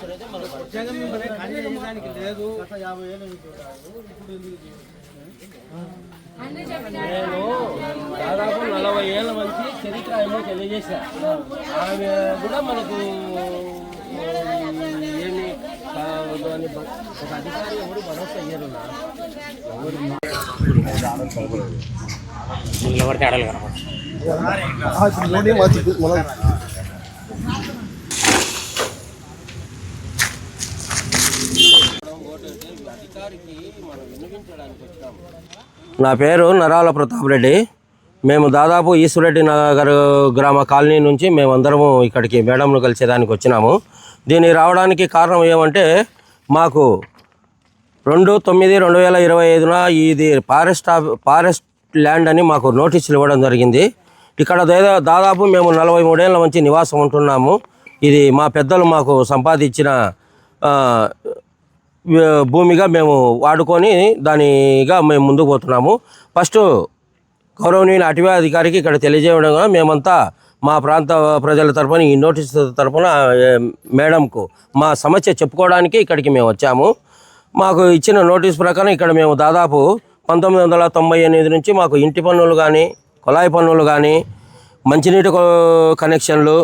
మనకు నేను దాదాపు నలభై ఏళ్ళ నుంచి చరిత్ర ఏమో తెలియజేశా. ఆమె కూడా మనకు ఏమి బ- ఒక అధికారి ఎవరు భరోసా నా. నిలబడితే ఆడాలి కనపడ అధికారికి మనం వినిపించడానికి వచ్చాము నా పేరు నరాల ప్రతాప్ రెడ్డి. మేము దాదాపు ఈశ్వరెడ్డి నగర్ గ్రామ కాలనీ నుంచి మేమందరము ఇక్కడికి మేడంను కలిసేదానికి వచ్చినాము. దీన్ని రావడానికి కారణం ఏమంటే మాకు రెండు తొమ్మిది రెండు వేల ఇరవై ఐదున ఇది ఫారెస్ట్ ఆఫ్ ఫారెస్ట్ ల్యాండ్ అని మాకు నోటీసులు ఇవ్వడం జరిగింది. ఇక్కడ దాదాపు మేము నలభై మూడేళ్ళ నుంచి నివాసం ఉంటున్నాము. ఇది మా పెద్దలు మాకు సంపాదించిన భూమిగా మేము వాడుకొని దానిగా మేము ముందుకు పోతున్నాము. ఫస్ట్ గౌరవనీయుల అటవీ అధికారికి ఇక్కడ తెలియజేయడం మేమంతా మా ప్రాంత ప్రజల తరఫున ఈ నోటీసు తరఫున మేడంకు మా సమస్య చెప్పుకోవడానికి ఇక్కడికి మేము వచ్చాము. మాకు ఇచ్చిన నోటీస్ ప్రకారం ఇక్కడ మేము దాదాపు పంతొమ్మిది వందల తొంభై ఎనిమిది నుంచి మాకు ఇంటి పన్నులు కానీ కుళాయి పన్నులు కానీ మంచినీటి కనెక్షన్లు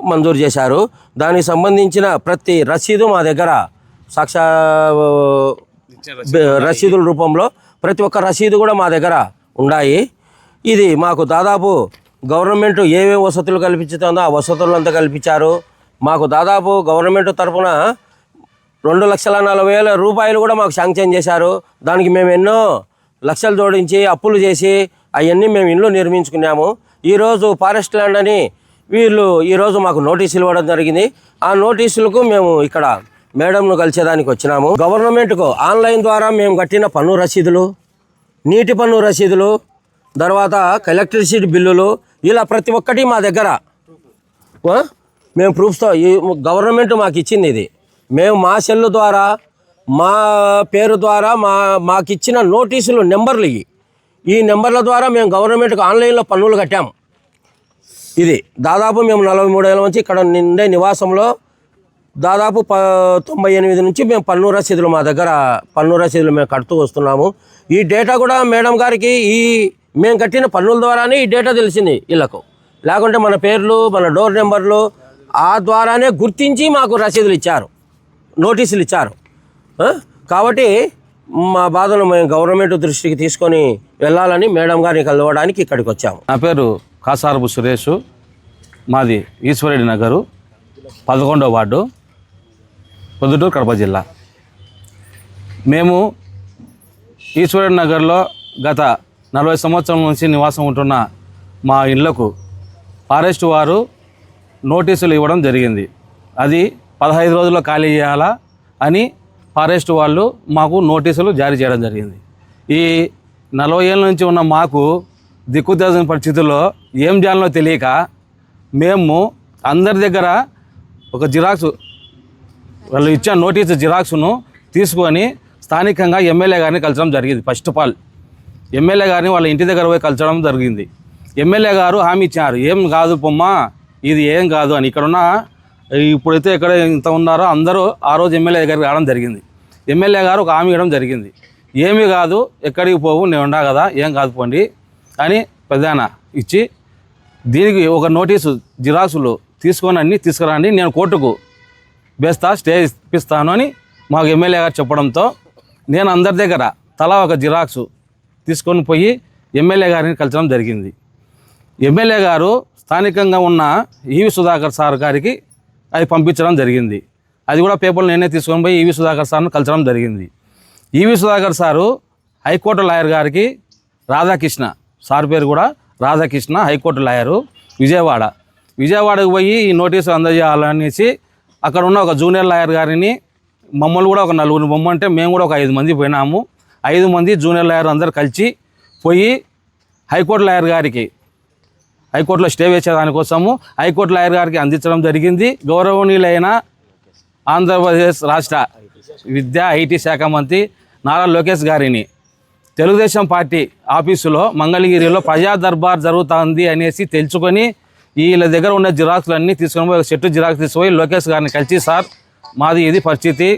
మంజూరు చేశారు. దానికి సంబంధించిన ప్రతి రసీదు మా దగ్గర సాక్షా రసీదుల రూపంలో ప్రతి ఒక్క రసీదు కూడా మా దగ్గర ఉన్నాయి ఇది మాకు దాదాపు గవర్నమెంట్ ఏమేమి వసతులు కల్పించుతుందో ఆ వసతులంతా కల్పించారు. మాకు దాదాపు గవర్నమెంట్ తరఫున రెండు లక్షల నలభై వేల రూపాయలు కూడా మాకు శాంక్షన్ చేశారు. దానికి మేము ఎన్నో లక్షలు జోడించి అప్పులు చేసి అవన్నీ మేము ఇల్లు నిర్మించుకున్నాము. ఈరోజు ఫారెస్ట్ ల్యాండ్ అని వీళ్ళు ఈరోజు మాకు నోటీసులు ఇవ్వడం జరిగింది. ఆ నోటీసులకు మేము ఇక్కడ మేడంను కలిసేదానికి వచ్చినాము. గవర్నమెంట్కు ఆన్లైన్ ద్వారా మేము కట్టిన పన్ను రసీదులు నీటి పన్ను రసీదులు తర్వాత ఎలక్ట్రిసిటీ బిల్లులు ఇలా ప్రతి ఒక్కటి మా దగ్గర. మేము ప్రూఫ్స్తో ఈ గవర్నమెంట్ మాకు ఇచ్చింది ఇది. మేము మా సెల్ ద్వారా మా పేరు ద్వారా మా మాకు ఇచ్చిన నోటీసులు నెంబర్లు ఇవి. ఈ నెంబర్ల ద్వారా మేము గవర్నమెంట్కి ఆన్లైన్లో పన్నులు కట్టాము. ఇది దాదాపు మేము నలభై మూడు నుంచి ఇక్కడ నిండే నివాసంలో దాదాపు ప తొంభై ఎనిమిది నుంచి మేము పన్ను రసీదులు మా దగ్గర పన్ను రసీదులు మేము కడుతూ వస్తున్నాము. ఈ డేటా కూడా మేడం గారికి ఈ మేము కట్టిన పన్నుల ద్వారానే ఈ డేటా తెలిసింది వీళ్ళకు. లేకుంటే మన పేర్లు మన డోర్ నెంబర్లు ఆ ద్వారానే గుర్తించి మాకు రసీదులు ఇచ్చారు. నోటీసులు ఇచ్చారు. కాబట్టి మా బాధను మేము గవర్నమెంట్ దృష్టికి తీసుకొని వెళ్ళాలని మేడం గారిని కలవడానికి ఇక్కడికి వచ్చాము. నా పేరు కాసారపు సురేష్. మాది ఈశ్వరెడ్డి నగరు పదకొండవ వార్డు. పొద్దుటూరు కడప జిల్లా. మేము ఈశ్వరెడ్డి నగర్లో గత నలభై సంవత్సరం నుంచి నివాసం ఉంటున్న మా ఇళ్ళకు ఫారెస్ట్ వారు నోటీసులు ఇవ్వడం జరిగింది. అది పదహైదు రోజుల్లో ఖాళీ చేయాలా అని ఫారెస్ట్ వాళ్ళు మాకు నోటీసులు జారీ చేయడం జరిగింది. ఈ నలభై ఏళ్ళ నుంచి ఉన్న మాకు దిక్కుతోచని పరిస్థితుల్లో ఏం చేయాలో తెలియక మేము అందరి దగ్గర ఒక జిరాక్స్ వాళ్ళు ఇచ్చిన నోటీసు జిరాక్స్ను తీసుకొని స్థానికంగా ఎమ్మెల్యే గారిని కలచడం జరిగింది. ఫస్ట్ ఆఫ్ ఆల్ ఎమ్మెల్యే గారిని వాళ్ళ ఇంటి దగ్గర పోయి కలచడం జరిగింది. ఎమ్మెల్యే గారు హామీ ఇచ్చారు. ఏం కాదు పొమ్మా ఇది ఏం కాదు అని. ఇక్కడున్న ఇప్పుడైతే ఇక్కడ ఇంత ఉన్నారో అందరూ ఆ రోజు ఎమ్మెల్యే దగ్గరికి రావడం జరిగింది. ఎమ్మెల్యే గారు ఒక హామీ ఇవ్వడం జరిగింది. ఏమీ కాదు ఎక్కడికి పోవు నేను ఉన్నా కదా ఏం కాదు పోండి అని ప్రధాన ఇచ్చి దీనికి ఒక నోటీసు జిరాక్సులు తీసుకొని అన్ని తీసుకురండి నేను కోర్టుకు వేస్తా స్టే ఇప్పిస్తాను అని మాకు ఎమ్మెల్యే గారు చెప్పడంతో నేను అందరి దగ్గర తలా ఒక జిరాక్స్ తీసుకొని పోయి ఎమ్మెల్యే గారిని కలిసడం జరిగింది. ఎమ్మెల్యే గారు స్థానికంగా ఉన్న ఈవి సుధాకర్ సార్ గారికి అది పంపించడం జరిగింది. అది కూడా పేపర్లు నేనే తీసుకొని పోయి ఈవి సుధాకర్ సార్ను కలిసడం జరిగింది. E V Sudhakar sir high court lawyer గారికి రాధాకృష్ణ సార్ పేరు కూడా రాధాకృష్ణ హైకోర్టు లాయరు విజయవాడ. విజయవాడకు పోయి ఈ నోటీసు అందజేయాలనేసి అక్కడ ఉన్న ఒక జూనియర్ లాయర్ గారిని మమ్మల్ని కూడా ఒక నలుగురు బొమ్మంటే మేము కూడా ఒక ఐదు మంది పోయినాము. ఐదు మంది జూనియర్ లాయర్ అందరు కలిసి పోయి హైకోర్టు లాయర్ గారికి హైకోర్టులో స్టే వేసే దానికోసము హైకోర్టు లాయర్ గారికి అందించడం జరిగింది. గౌరవనీయులైన ఆంధ్రప్రదేశ్ రాష్ట్ర విద్యా ఐటీ శాఖ మంత్రి నారా లోకేష్ గారిని తెలుగుదేశం పార్టీ ఆఫీసులో మంగళగిరిలో ప్రజా దర్బార్ జరుగుతుంది అనేసి తెలుసుకొని వీళ్ళ దగ్గర ఉన్న జిరాక్స్లు అన్నీ తీసుకొని పోయి చెట్టు జిరాక్స్ తీసుకుపోయి లోకేష్ గారిని కలిసి సార్ మాది ఇది పరిస్థితి.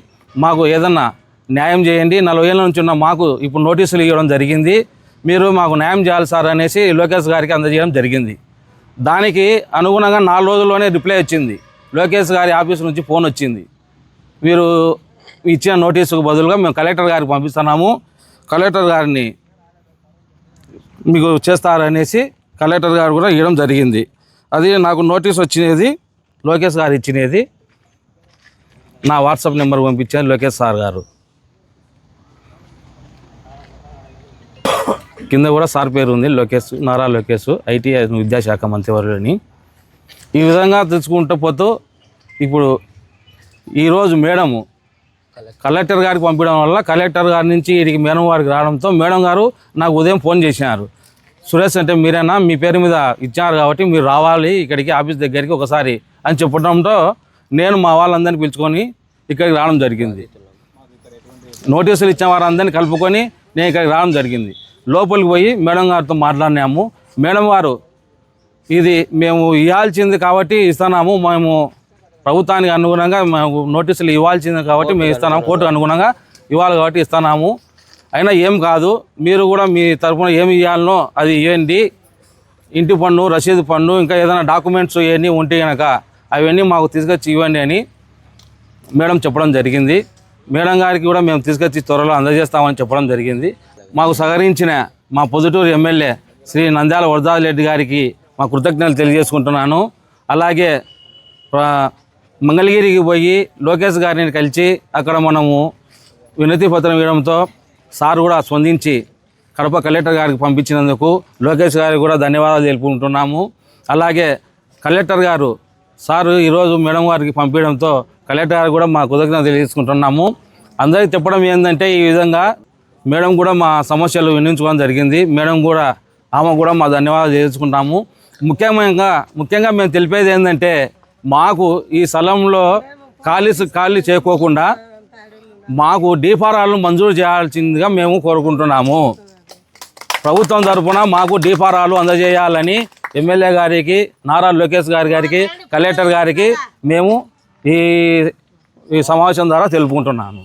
మాకు ఏదన్నా న్యాయం చేయండి. నలభై ఏళ్ళ నుంచి ఉన్న మాకు ఇప్పుడు నోటీసులు ఇవ్వడం జరిగింది. మీరు మాకు న్యాయం చేయాలి సార్ అనేసి లోకేష్ గారికి అందజేయడం జరిగింది. దానికి అనుగుణంగా నాలుగు రోజుల్లోనే రిప్లై వచ్చింది. లోకేష్ గారి ఆఫీస్ నుంచి ఫోన్ వచ్చింది. మీరు ఇచ్చిన నోటీసుకు బదులుగా మేము కలెక్టర్ గారికి పంపిస్తున్నాము. కలెక్టర్ గారిని మీకు చేస్తారనేసి కలెక్టర్ గారు కూడా ఇవ్వడం జరిగింది. అది నాకు నోటీస్ వచ్చినది లోకేష్ గారు ఇచ్చినది. నా వాట్సాప్ నెంబర్ పంపించాను లోకేష్ సార్ గారు. కింద కూడా సార్ పేరు ఉంది లోకేష్ నారా లోకేష్ ఐటీ విద్యాశాఖ మంత్రివర్యులని. ఈ విధంగా తెచ్చుకుంటూ పోతూ ఇప్పుడు ఈరోజు మేడము కలెక్టర్ గారికి పంపించడం వల్ల కలెక్టర్ గారి నుంచి వీడికి మేడం వారికి రావడంతో మేడం గారు నాకు ఉదయం ఫోన్ చేసినారు సురేష్ అంటే మీరేనా? మీ పేరు మీద ఇచ్చారు కాబట్టి మీరు రావాలి ఇక్కడికి ఆఫీస్ దగ్గరికి ఒకసారి అని చెప్పడంతో నేను మా వాళ్ళందరినీ పిలుచుకొని ఇక్కడికి రావడం జరిగింది. నోటీసులు ఇచ్చిన వారందరినీ కలుపుకొని నేను ఇక్కడికి రావడం జరిగింది. లోపలికి పోయి మేడం గారితో మాట్లాడినాము. మేడం గారు ఇది మేము ఇవ్వాల్సింది కాబట్టి ఇస్తున్నాము. మేము ప్రభుత్వానికి అనుగుణంగా మేము నోటీసులు ఇవ్వాల్సింది కాబట్టి మేము ఇస్తున్నాము. కోర్టుకు అనుగుణంగా ఇవ్వాలి కాబట్టి ఇస్తున్నాము. అయినా ఏం కాదు మీరు కూడా మీ తరఫున ఏమి ఇవ్వాలనో అది ఇవ్వండి ఇంటి పన్ను రసీదు పన్ను ఇంకా ఏదైనా డాక్యుమెంట్స్ ఇవన్నీ ఉంటే కనుక అవన్నీ మాకు తీసుకొచ్చి ఇవ్వండి అని మేడం చెప్పడం జరిగింది. మేడం గారికి కూడా మేము తీసుకొచ్చి త్వరలో అందజేస్తామని చెప్పడం జరిగింది. మాకు సహకరించిన మా పొద్దుటూరు ఎమ్మెల్యే శ్రీ నంద్యాల వరదారెడ్డి గారికి మా కృతజ్ఞతలు తెలియజేసుకుంటున్నాను. అలాగే మంగళగిరికి పోయి లోకేష్ గారిని కలిసి అక్కడ మనము వినతి పత్రం ఇవ్వడంతో సార్ కూడా స్పందించి కడప కలెక్టర్ గారికి పంపించినందుకు లోకేష్ గారికి కూడా ధన్యవాదాలు తెలుపుకుంటున్నాము. అలాగే కలెక్టర్ గారు సారు ఈరోజు మేడం గారికి పంపించడంతో కలెక్టర్ గారు కూడా మా కృతజ్ఞత తెలియజేసుకుంటున్నాము. అందరికీ చెప్పడం ఏంటంటే ఈ విధంగా మేడం కూడా మా సమస్యలు వినించుకోవడం జరిగింది. మేడం కూడా ఆమె కూడా మా ధన్యవాదాలు తెలుసుకుంటాము ముఖ్యంగా ముఖ్యంగా మేము తెలిపేది ఏంటంటే మాకు ఈ స్థలంలో ఖాళీ ఖాళీ చేయకోకుండా మాకు డిఫారాలను మంజూరు చేయాల్సిందిగా మేము కోరుకుంటున్నాము. ప్రభుత్వం తరఫున మాకు డిఫారాలు అందజేయాలని ఎమ్మెల్యే గారికి నారా లోకేష్ గారి గారికి కలెక్టర్ గారికి మేము ఈ ఈ సమావేశం ద్వారా తెలుపుకుంటున్నాను